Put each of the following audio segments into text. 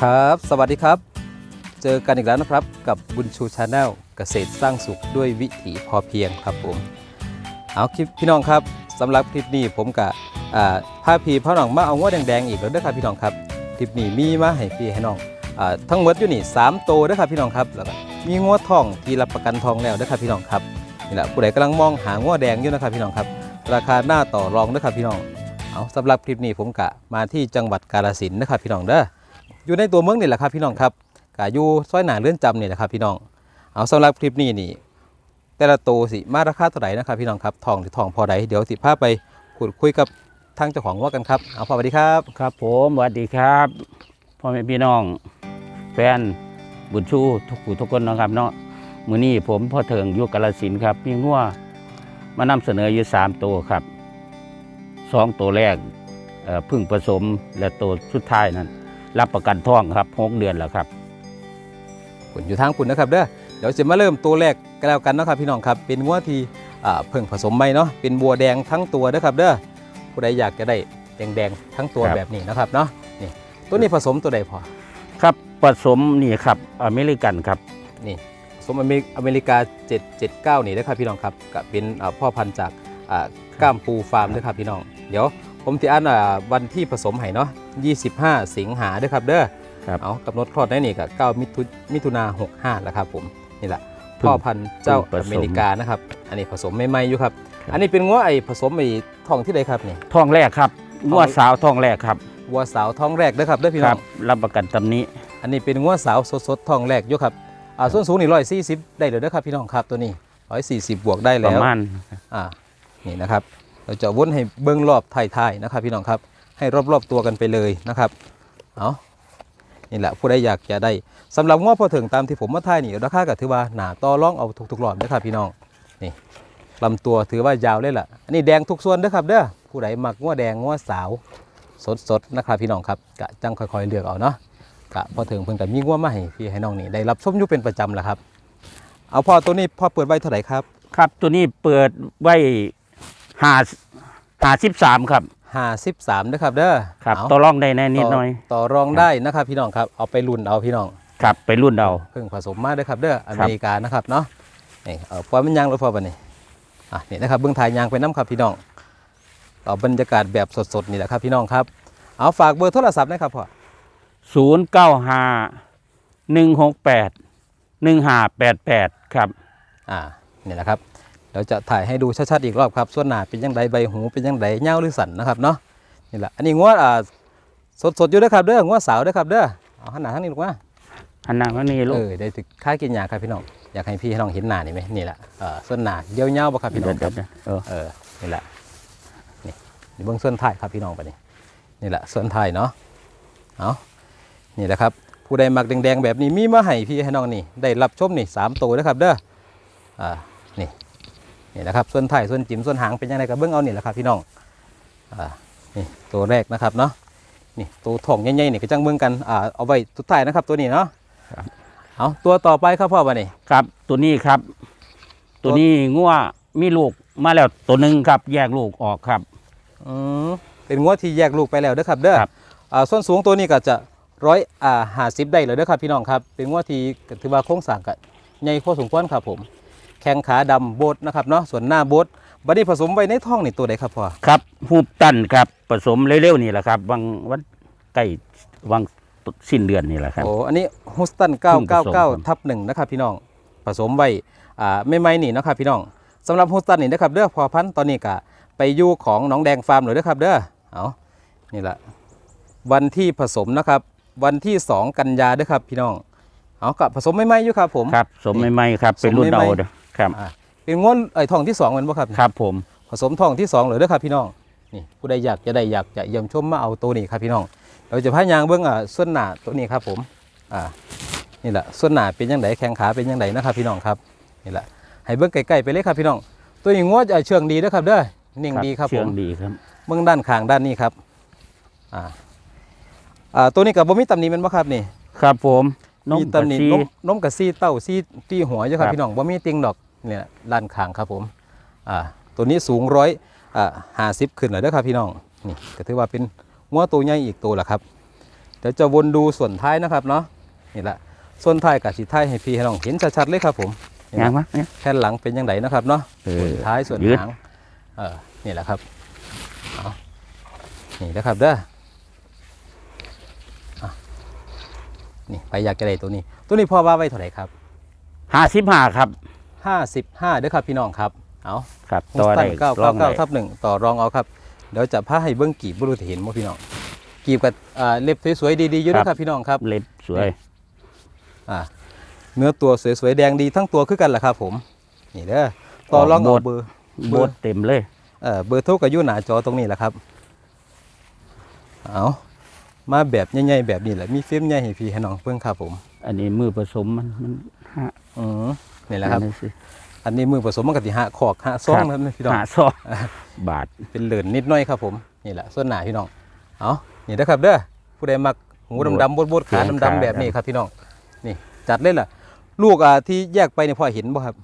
ครับ สวัสดีครับ เจอกันอีกแล้วนะครับกับบุญชูชาแนลเกษตรสร้างสุขด้วยวิถีพอเพียงครับผมเอาคลิปพี่น้องครับสำหรับคลิปนี้ผมกับผ้าพีพ่อน้องมาเอางวดแดงๆอีกแล้วด้วยครับพี่น้องครับคลิปนี้มีมาให้พี่ให้น้องอทั้งหมดอยู่นี่3โตวเด้วยครับพี่น้องครับแล้วก็มีงวดทองที่รับประกันทองแล้วด้วยครับพี่น้องครับนี่แหละผู้ใดกำลังมองหางวดแดงอยู่นะครับพี่น้องครับ ราคาหน้าต่อรองด้วยครับพี่น้องเอาสำหรับคลิปนี้ผมกะมาที่จังหวัดกาฬสินธุ์นะครับพี่น้องเด้อ อยู่ในตัวเมืองนี่แหละครับพี่น้องครับกะอยู่ซอยหนาเลื่อนจำนี่แหละครับพี่น้อง เอาสำหรับคลิปนี้นี่ แต่ละตัวสิมาราคาเท่าไหร่นะครับพี่น้องครับทองหรือทองพอใดเดี๋ยวสิพาไปพูดคุยกับทางเจ้าของว่ากันครับ เอาพอสวัสดีครับ ครับ ผมสวัสดีครับพ่อแม่พี่น้อง แฟนบุญชูทุกผู้ทุกคนนะครับเนาะมื้อนี้ผมพ่อเถิงยู่กาลสินครับมีงัวมานำเสนออยู่สามตัวครับสองตัวแรกพึ่งผสมและตัวสุดท้ายนั้น รับประกันท่องครับหกเดือนแล้วครับคุณอยู่ทางคุณนะครับเด้อเดี๋ยวจะมาเริ่มตัวแรกกันแล้วกันเนาะครับพี่น้องครับ เป็นงัวที่อ่าเพิ่งผสมใหม่เนาะเป็นบัวแดงทั้งตัวนะครับเด้อผู้ใดอยากจะได้แดงๆทั้งตัวครับแบบนี้นะครับเนาะนี่ตัวนี้ผสมตัวใดพอครับผสมนี่ครับอเมริกันครับนี่ผสมอเมริอเมริกา 779 นี่นะครับพี่น้องครับก็เป็นอ่าพ่อพันธุ์จากอ่าก้ามปูฟาร์มนะครับพี่น้อง เดี๋ยว ผมจะอ่านอ่าวันที่ผสมให้เนาะ25 สิงหาด้วยครับเด้อครับเอากำหนดคลอดได้นี่ก็9มิถุมิถุนา65แล้วครับผมนี่แหละเพิ่งพ่อพันธุ์เจ้าเพิ่งผสมอเมริกานะครับ อันนี้ผสมไม่ไม่อยู่ครับครับ อันนี้เป็นง้วไอ้ผสมไอ้ทองที่ใดครับนี่ท่องแรกครับงัวสาวท่องแรกครับวัวสาวท้องแรกเด้อครับเด้อพี่คน้รัอบงรับประกันตำนี้ อันนี้เป็นง้วสาวสดๆท้องแรกอยู่ครับอ่าส่วนสูงนี่ร้อยสี่สิบได้เลยเด้อครับพี่น้องครับตัวนี้ร้อยสี่สิบบวกได้ปแล้ระวมาณอ่านี่นะครับ เราจะวนให้เบิ้งรอบท้ายๆนะครับ พี่น้องครับ ให้รอบๆตัวกันไปเลยนะครับ เอานี่แหละผู้ใดอยากจะได้สำหรับง้อพอถึงตามที่ผมมาท่ายนี่ราคาก็ถือว่าหนาต่อร่องเอาทุกๆรอบนะครับพี่น้องนี่ลำตัวถือว่ายาวเลยล่ะอันนี้แดงทุกส่วนเด้อครับเด้อผู้ใดมักง้อแดงง้อสาวสดๆนะครับพี่น้องครับกะจังค่อยๆเลือกเอาเนาะกะพอถึงเพิ่นกับมีง้อมาให้พี่ให้น้องนี่ได้รับชมอยู่เป็นประจำแหละครับ เอาพอตัวนี้พอเปิดไว้เท่าไหร่ครับ ครับตัวนี้เปิดไว้ หาหาสิบสามครับ53นะครับเด้อครับเอาต่อรองได้แน่นิดหน่อยต่อรองได้นะครับพี่น้องครับเอาไปรุ่นเอาพี่น้องครับไปรุ่นเอาเพิ่งผสมมาเด้อครับเด้ออเมริกานะครับเนาะนี่เอาปล่อยมันยางหรือพอปะนี่อะนี่นะครับเบื้องถ่ายยางไปน้ำครับพี่น้องเอาบรรยากาศแบบสดๆนี่แหละครับพี่น้องครับเอาฝากเบอร์โทรศัพท์นะครับพ่อศูนย์เก้าห้าหนึ่งหกแปดหนึ่งห้าแปดแปดครับอ่านี่แหละครับเดี๋ยวจะถ่ายให้ดูชัดๆอีกรอบครับส่วนหน้าเป็นยังไงใบหูเป็นยังไงเงาหรือสันนะครับเนาะนี่แหละอันนี้งวดอ่าสดๆอยู่เด้อครับเด้องวดสาวเด้อครับเด้อเอาหันหน้าทางนี้ลูกมาอันนั้นก็นี่ลูเอกอได้ถึงค่ากินยาครับพี่น้องอยากให้พี่ให้น้องเห็นหน้านี่ไหมนี่แหละเออส่วนหน้าเยี่ยวเย้าบ่ครับพี่น้องครับเดี๋ยวๆเออเออนี่แหละนี่นี่เบื้องส่วนท้ายครับพี่น้องไปนี่นี่แหละส่วนท้ายเนาะเอานี่แหละครับผู้ใดมักแดงๆแบบนี้มีมาให้พี่ให้น้องนี่ได้รับชมนี่สามตัวนะครับเด้ออ่านี่ นี่แหละครับ ส่วนท้ายส่วนจิ้มส่วนหางเป็นยังไงกับเบื้องเอานี่แหละครับพี่น้องอ่านี่ตัวแรกนะครับเนาะนี่ตัวถ่องใหญ่ๆนี่ก็จังเบื้องกันอ่าเอาไว้สุดท้ายนะครับตัวนี้เนาะเอาตัวต่อไปครับพ่อมานี่ครับ ตัวนี้ครับ ตัวนี้งัวมีลูกมาแล้วตัวหนึ่งครับ แยกลูกออกครับอืมเป็นงวดที่แยกลูกไปแล้วเด้อครับ เด้อครับอ่าส่วนสูงตัวนี้ก็จะร้อยอ่าหาสิบได้เลยเด้อครับพี่น้องครับ เป็นงวดที่ก็ถือว่าโครงสร้างก็ใหญ่พอสมควรครับผมแข้งขาดำโบดนะครับเนาะส่วนหน้าโบดบัดนี้ผสมไว้ในท้องนี่ตัวใดครับพ่อครับหูบตันครับผสมเร็วๆนี่แหละครับวังวันใกล้วังสิ้นเดือนนี่แหละครับโอ้อันนี้ฮุสตันเพิ่งผสมครับ999ทับหนึ่งนะครับพี่น้องผสมไว้อ่าไม่ไม่นี่เนาะครับพี่น้องสำหรับฮุสตันนี่นะครับเด้อพอพันธุ์ตอนนี้ก็ไปอยู่ของน้องแดงฟาร์มเลยเด้อครับเด้อเอานี่แหละวันที่ผสมนะครับ วันที่ 2 กันยาเด้อครับพี่น้อง เอากับผสมไม่ไม่อยู่ครับผม ครับสมใหม่ๆครับ เป็นรุ่นสมใหม่เอาๆเด้อ ครับอ่าเป็นงวดไอ้ทองที่2มันบ่ครับครับ ผมผสมทองที่2เลยเด้อครับพี่น้องนี่ผู้ใดอยากจะได้อยากจะเยี่ยมชมมาเอาตัวนี้ครับพี่น้อง เราจะพายางเบื้องอ่าส่วนหน้าตัวนี้ครับผมอ่านี่แหละส่วนหน้าเป็นยังไงแข้งขาเป็นยังไงนะครับพี่น้องครับนี่แหละให้เบื้องไกลๆไปเลยครับพี่น้อง ตัวนี้งวดเชื่องดีเด้อครับเด้อนิ่งดีครับผเชื่อมงดีครับเบื้องด้านข้างด้านนี้ครับอ่าอ่าตัวนี้กับบ่มีตำหนิแมันบ่ครับนี่ ครับผมนมมีกะตำหนิซีนมนมกับซี่เต้าซี่ตี้หัวอยู่ครับครับพี่น้องบ่มีติงดอก เนี่ยด้านข้างครับผมอ่าตัวนี้สูงร้อยอ่าห้าสิบขึ้นเลยเด้อครับพี่น้องนี่ก็ถือว่าเป็นงัวตัวใหญ่อีกตัวละครับแต่ดี๋ยวจะวนดูส่วนท้ายนะครับเนาะนี่แหละส่วนท้ายกับสีท้ายให้พี่ให้น้องเห็นชัดๆเลยครับผมนี่ยังมะเนี่ยแค่หลังเป็นยังไงนะครับเนาะเอส่อวนท้ายส่วนยืดหางเออนี่แหละครับเอานี่นะครับเด้ออะนี่ไปอยากจะได้ตัวนี้ ตัวนี้พ่อว่าไว้เท่าไหร่ครับห้าสิบห้าครับ 55เด้อครับพี่น้องครับเอาครับต่ต่ออได้ได้เก้าลอเก้างได้เก้าทับหนึ่งต่อรองเอาครับเดี๋ยวจะพาให้เบิ้งกีบบ่รู้จะเห็นบ่พี่น้องกีบกับอ่าเล็บสวยๆดีๆอยู่นะครับพี่น้องครับ เล็บสวยอ่าเนื้อตัวสวยๆแดงดีทั้งตัวคือกันแหละครับ ผมนี่เด้อต่อรองเอาเบอร์เบโบอร์ดเต็มเลยเอ่อเบอร์โทรกับอยู่หน้าจอตรงนี้แหละครับเอามาแบบใหญ่ๆแบบนี้แหละมีฟิล์มใหญ่ให้พี่ให้น้องเพิ่งครับผม อันนี้มือผสมมันมันห้าอืม นี่แหละครับอันนี้สิอันนี้มือผสมมันกติหะขอกหะซ่องนะครับพี่น้องห้าซองบาทเป็นเหลือนนิดหน้อยครับผมนี่แหละส่วนหนาพี่น้องเอานี่นะครับเด้อผู้ใดมักหูดำๆบดๆขาดำๆแบบนี้ครับพี่น้องนี่จัดเลยล่ะ ลูกอ่าที่แยกไปเนี่ยพ่อเห็นบ่ครับ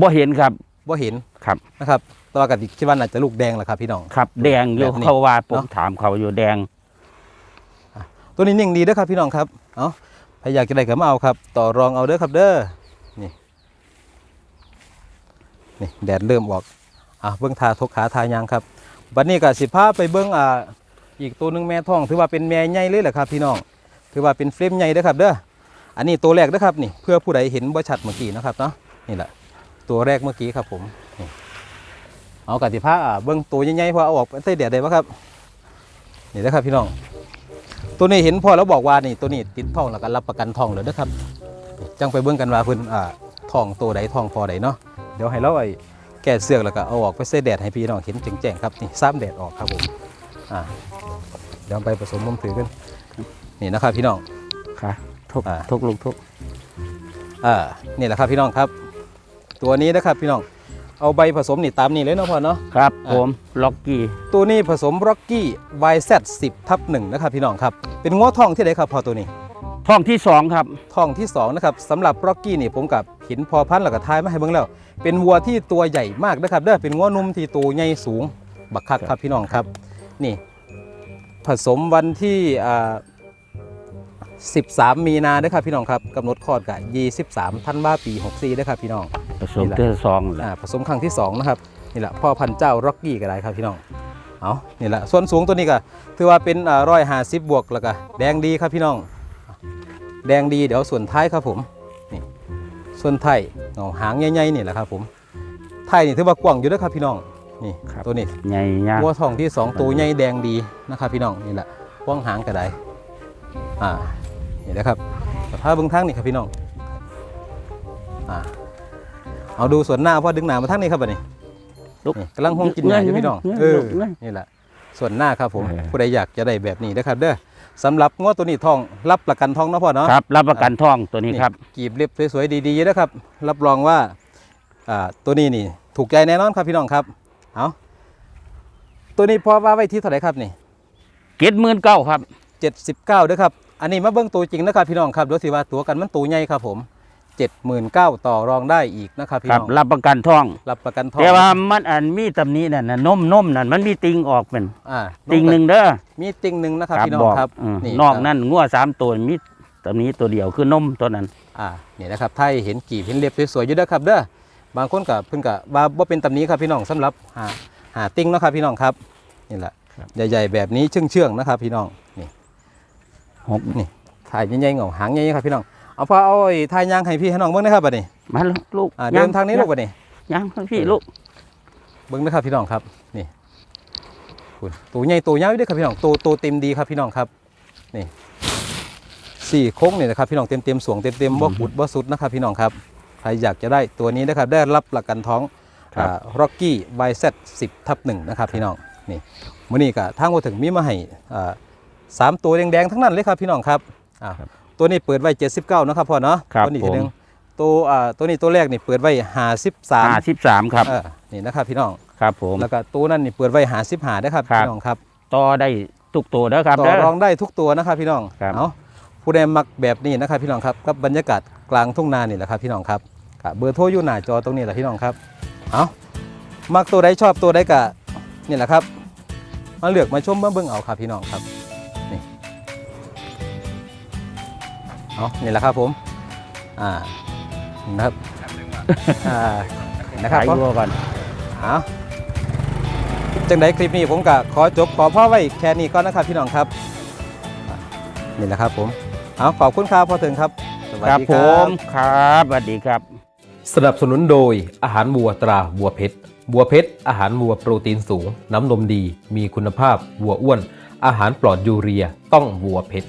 บ่เห็นครับบ่เห็นครับนะครับแตัวากติคิดว่าน่าจะลูกแดงแหละครับพี่น้องครับ แดงอยู่แบบนี้เขาว่าผมเนาะถามเขาอยู่แดง ตัวนี้นิ่งดีเด้อครับพี่น้องครับ เอาใครอยากจะได้ก็มาเอาครับ ต่อรองเอาเด้อครับเด้อ นี่แดดเริ่มออกอะเบิ้องทาทกขาทายางครับบัดนี้ก็สิพาไปเบิ้งอ่าอีกตัวหนึ่งแม่ท้อง ถือว่าเป็นแม่ใหญ่เลยแหละครับ พี่น้องถือว่าเป็นเฟรมใหญ่เด้อครับเด้ออันนี้ตัวแรกเด้อครับนี่เพื่อผู้ใดเห็นบ่ชัดเมื่อกี้นะครับเนาะนี่แหละตัวแรกเมื่อกี้ครับผมเอากติภาเบิ้องตัวใหญ่ๆพอเอาออกไปใต้แดดได้ปะครับนี่เด้อครับพี่น้อง ตัวนี้เห็นพ่อแล้วบอกว่านี่ตัวนี้ติดทองแล้วก็รับประกันทองเลยนะครับจังไปเบิ่งกันว่าเพิ่นอ่าทองตัวใดทองพอใดเนาะ เดี๋ยวให้เราไอ้แก้เสือกแล้วก็เอาออกไปใส่แดดให้พี่น้องเห็นแจ้งๆครับนี่ซ้ำแดดออกครับผมอ่าเดี๋ยวไปผสมนมถือกันนี่นะครับพี่น้องค่ะทุกอ่าทุกลูกทุกอ่านี่แหละครับพี่น้องครับ ตัวนี้นะครับพี่น้องเอาใบผสมนี่ตามนี่เลยเนาะพ่อเนาะครับอ่าผมล็อกกี้ตัวนี้ผสมร็อกกี้ YZ10 ทับหนึ่งนะครับพี่น้องครับเป็นง้อทองที่ไหนครับพ่อตัวนี้ ท้องที่สองครับทองที่2นะครับสำหรับร็อกกี้นี่ผมกับเห็นพอพันธุ์แล้วก็ทายมาให้เบิ่งแล้ว เป็นวัวที่ตัวใหญ่มากนะครับเด้อเป็นงัวนุ่มที่ตัวใหญ่สูงบักคักครับพี่น้องครับนี่ผสมวันที่อ่า13 มีนาเด้อครับพี่น้องครับกำหนดคลอดกับ23ธันวาปี 64เด้อครับพี่น้องผสมนี่แหละเทือซองแหละอ่าผสมครั้งที่2นะครับนี่แหละพ่อพันธุ์เจ้าร็อกกี้ก็ได้ครับพี่น้องเอานี่แหละส่วนสูงตัวนี้ก็ถือว่าเป็นร้อยห้าสิบบวกแล้วก็แดงดีครับพี่น้อง แดงดีเดี๋ยวส่วนท้ายครับผมนี่ส่วนไทายเงาหางใหญ่ๆนี่แหละครับผมไทายนี่ถือว่ากว้างอยู่นะครับพี่น้องนี่ครับตัวนี้ใหญ่ยากวัวทองที่สองตัวใหญ่แดงดีนะครับพี่น้องนี่แหละกว้างหางก็ได้อ่านี่นะครับแต่ถ้าเบื้องทางนี่ครับพี่น้องอ่าเอาดูส่วนหน้าพ่อดึงหนามาทางนี้ครับบัดนี้ลุกนี่กำลังห้องกินหนาอยู่พี่น้องเงยเออลุกเงยนี่แหละส่วนหน้าครับผมเออผู้ใดอยากจะได้แบบนี้นะครับเด้อ สำหรับงวดตัวนี้ทอง รับประกันทองเนาะพ่อเนาะครับ รับประกันท้องตัวนี้ครับกีบเล็บสวยๆดีๆนะครับ รับรองว่าอ่าตัวนี้นี่ถูกใจแน่นอนครับพี่น้องครับเอาตัวนี้พอว่าไว้ที่เท่าไหร่ครับนี่เก็ดหมื่นเก้าครับ79เด้อครับอันนี้มาเบิ้งตัวจริงนะครับพี่น้องครับเดี๋ยวสิว่าตัวกันมันตัวใหญ่ครับผม 79,000 ต่อรองได้อีกนะครับพี่ครับน้องรับประกันท้อง รับประกันทองแต่ว่ามันอันมีตำหนี้นั่นน่ะนมนมนั่นมันมีติงออกเป็นอ่าติงหนึ่งเด้อมีติงหนึ่งนะครับพี่น้องบอกครับอืมนี่นอกครับนั่นงัวสามตัวมีตำหนี้ตัวเดียวคือนมตัวนั้น อ่านี่นะครับถ้าเห็นกีบเห็นเล็บสวยๆอยู่เด้อครับเด้อบางคนกับเพิ่นกับว่าบ่เป็นตำหนี้ครับพี่น้องสำหรับหาหาติ้งเนาะครับพี่น้องครับนี่แหละครับใหญ่ๆแบบนี้เชื่องๆนะครับพี่น้องนี่หกนี่ถ่ายใหญ่ๆเหงาหางใหญ่ๆครับพี่น้อง เอาพอเอาไอ้ถ่ายยางให้พี่ให้น้องเบิ่งนะครับบัดนี้มาลูกลูกอ่าเดินทางนี้ลูกบัดนี้ยังพี่ลูกเบิ่งนะครับพี่น้องครับนี่คุณตัวใหญ่ตัวยาวอยู่เด้วยครับพี่น้องตัวตัวเต็มดีครับพี่น้องครับนี่สี่โค้งนี่นะครับพี่น้องเต็มเต็มๆสวงเต็มเต็มๆบ่กุดบ่สุดนะครับพี่น้องครับใครอยากจะได้ตัวนี้นะครับได้รับประกันท้องครับร็อกกี้ไวเซตสิบทับหนึ่งนะครับพี่น้องนี่มื่อนี้ก็ทางมาถึงมีมาให้อ่าสามตัวแดงๆทั้งนั้นเลยครับพี่น้องครับอ่า ตัวนี้เปิดไว้เจ็ดสิบเก้านะครับพ่อเนาะครับตัวนี้ผมทีหนึงตัวอ่าตัวนี้ตัวแรกนี่เปิดไว้หาสิบสามห้าสิบสามครับ เออนี่นะครับพี่น้อง ครับผม แล้วก็ตัวนั้นนี่เปิดไว้หาสิบหาได้ครับครับ พี่น้องครับต่อได้ทุกตัวเด้อครับต่อเด้อ รองได้ทุกตัวนะครับพี่น้องครับ เอาผู้ใดมักแบบนี้นะครับพี่น้องครับกับบรรยากาศกลางทุ่งนานี่แหละครับพี่น้องครับก็เบอร์โทรอยู่หน้าจอตรงนี้แหละพี่น้องครับเอามักตัวใดชอบตัวใดกะนี่แหละครับ มาเลือกมาชมมาเบิ่งเอาครับพี่น้องครับ เอานี่แหละครับผม อ่า นะครับอ่านะครับขายผมวัวก่อนเอาจังไดคลิปนี้ผมก็ขอจบขอพ่อไว้แค่นี้ก่อนนะครับพี่น้องครับอะนี่แหละครับผม เอาขอบคุณครับพ่อถึงครับ สวัสครับดีผครับมครับสวัสดีครับ สนับสนุนโดยอาหารวัวตราวัวเพชรวัวเพชรอาหารวัวโปรตีนสูง น้ำนมดี มีคุณภาพวัวอ้วน อาหารปลอดยูเรีย ต้องวัวเพชร